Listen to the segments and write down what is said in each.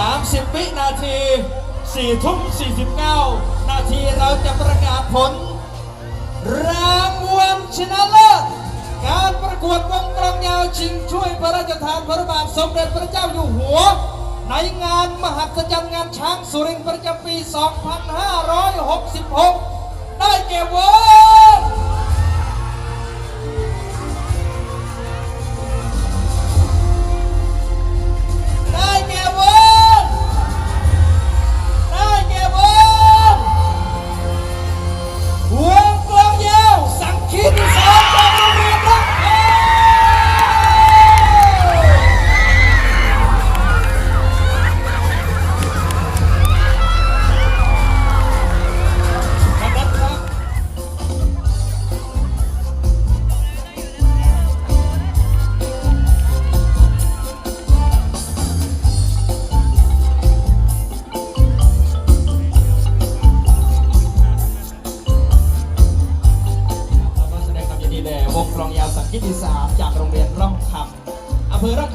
30 วินาที4ทุ่ม49 นาทีเราจะประกาศผล รางวัลชนะเลิศการประกวดวงกลองยาวชิงช่วยพระราชทานพระบาทสมเด็จพระเจ้าอยู่หัว ในงานมหัศจรรย์งานช้างสุรินทร์ประจำปี 2566 ได้แก่วง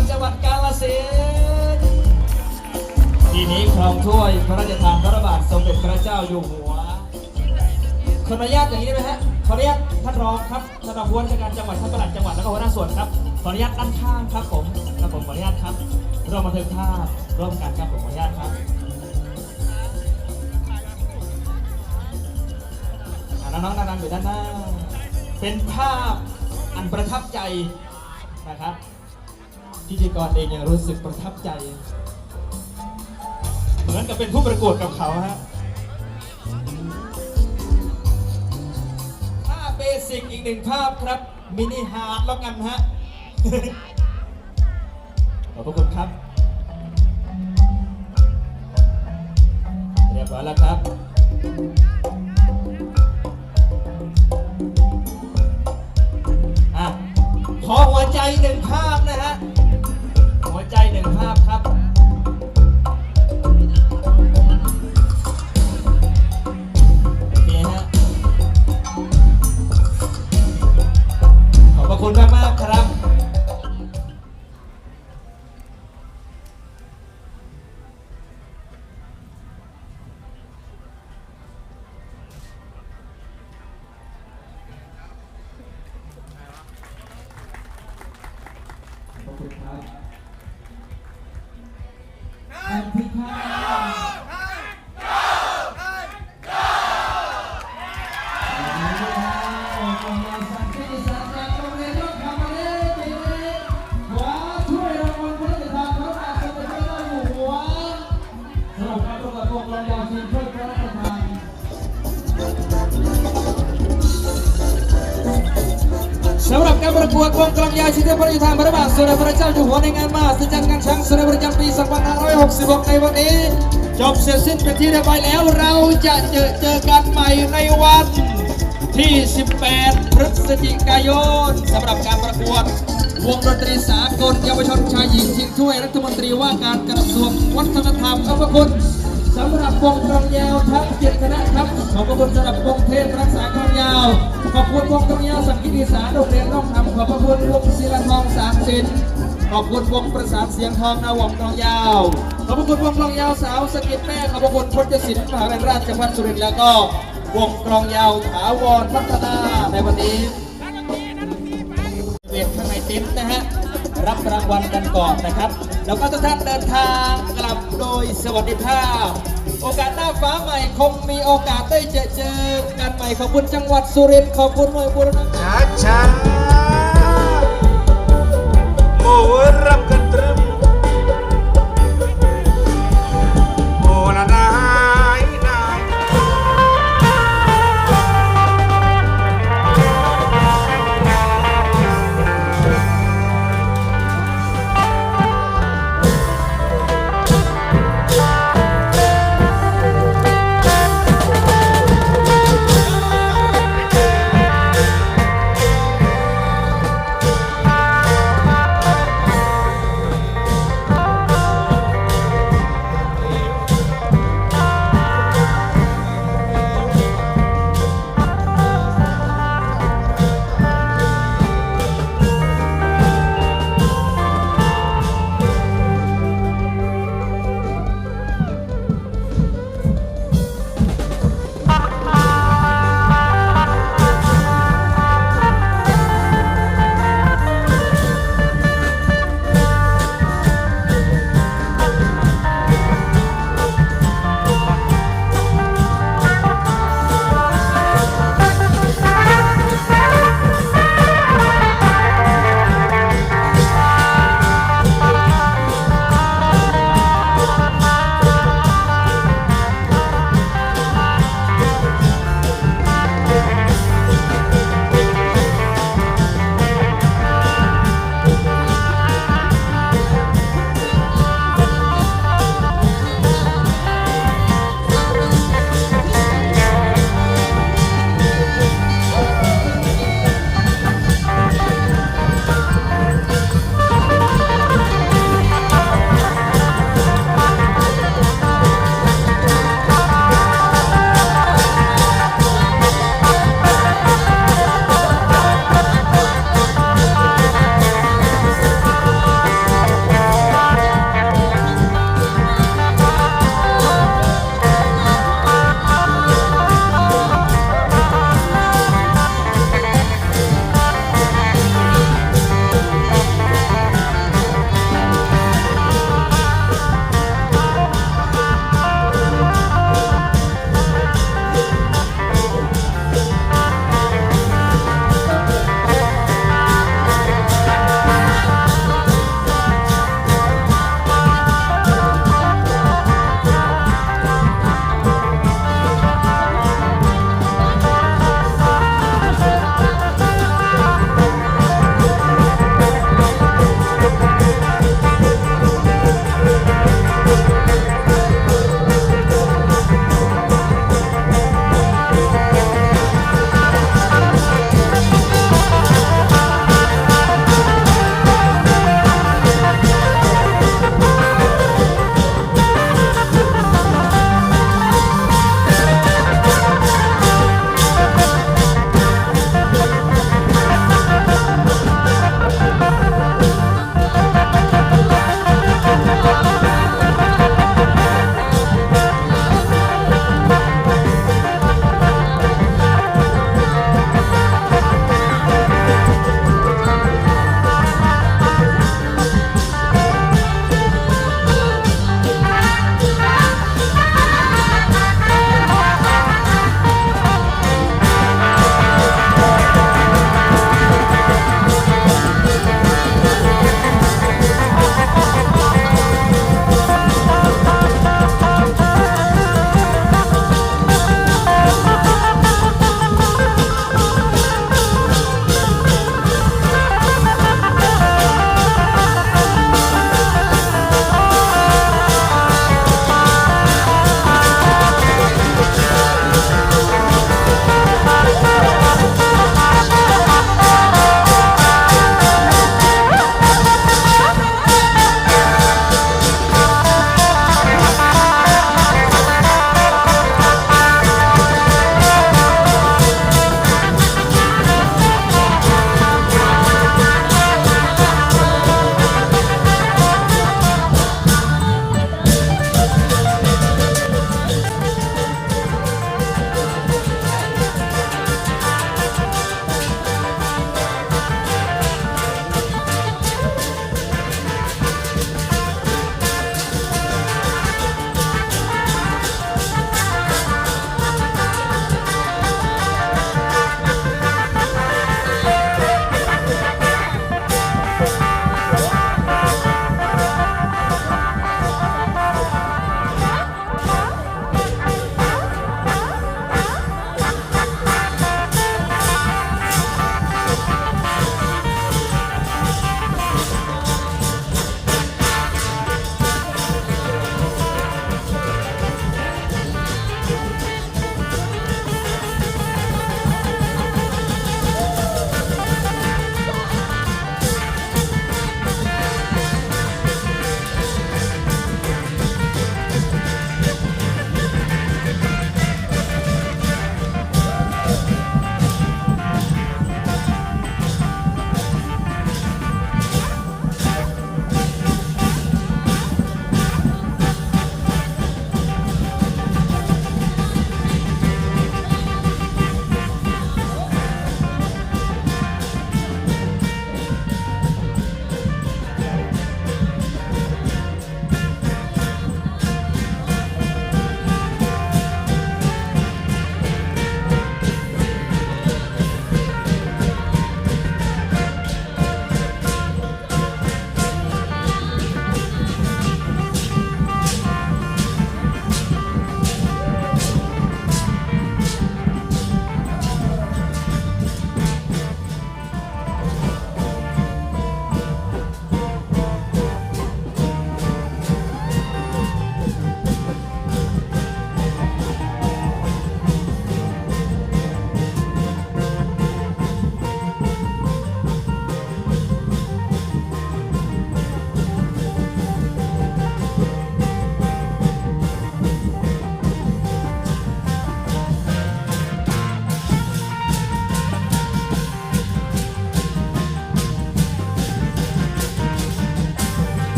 อำเภอร่องจังหวัดกาฬสินธุ์ปีนี้ครองถ้วยพระราชทานพระบาทสมเด็จพระเจ้าอยู่หัวขออนุญาตอย่างนี้ได้ไหมฮะขออนุญาตท่านรองครับท่านรองผู้ว่าราชการจังหวัดท่านปลัดจังหวัดแล้วก็หัวหน้าส่วนครับขออนุญาตด้านข้างครับผมครับผมขออนุญาตครับร่วมบันทึกภาพร่วมกันครับผมขออนุญาตครับน้องๆนั่งๆอยู่ด้านหน้า เป็นภาพอันประทับใจนะครับ พิธีกรเองยังรู้สึกประทับใจ เหมือนกับเป็นผู้ประกวดกับเขาฮะภาพเบสิกอีกหนึ่งภาพครับ มินิฮาร์ดแล้วกันฮะ ขอบพระคุณครับ เรียบร้อยแล้วครับขอหัวใจหนึ่งภาพนะฮะ หนึ่งภาพครับ ช้างสุรินทร์ประจำปี2566ในวันนี้จบเสร็จสิ้นเป็นที่เรียบร้อยแล้วเราจะเจอเจอกันใหม่ในวันที่ 18 พฤศจิกายนสำหรับการประกวดวงดนตรีสากลเยาวชนชายหญิงชิงถ้วยรัฐมนตรีว่าการกระทรวงวัฒนธรรมขอบพระคุณ สำหรับวงกลองยาวทั้งเจ็ดคณะครับขอบคุณสำหรับวงเทพรักษากลองยาว ขอบคุณวงกลองยาวสังกีติสารโรงเรียนน้องทำขอบคุณวงศิลาทองสามสินขอบคุณวงประสานเสียงทองนาวงกลองยาว ขอบคุณวงกลองยาวสาวสกิดแม่ขอบคุณพจศิลป์มหาวิทยาลัยราชภัฏสุรินทร์แล้วก็วงกลองยาวถาวรพัฒนาในวันนี้เวทข้างในเต็นท์นะฮะ รับรางวัลกันก่อนนะครับ แล้วก็ทุกท่านเดินทางกลับโดยสวัสดิภาพ โอกาสหน้าฟ้าใหม่คงมีโอกาสได้เจอเจอกันใหม่ขอบคุณจังหวัดสุรินทร์ขอบคุณหน่วยบุรณะ Caca Mau rap kan terima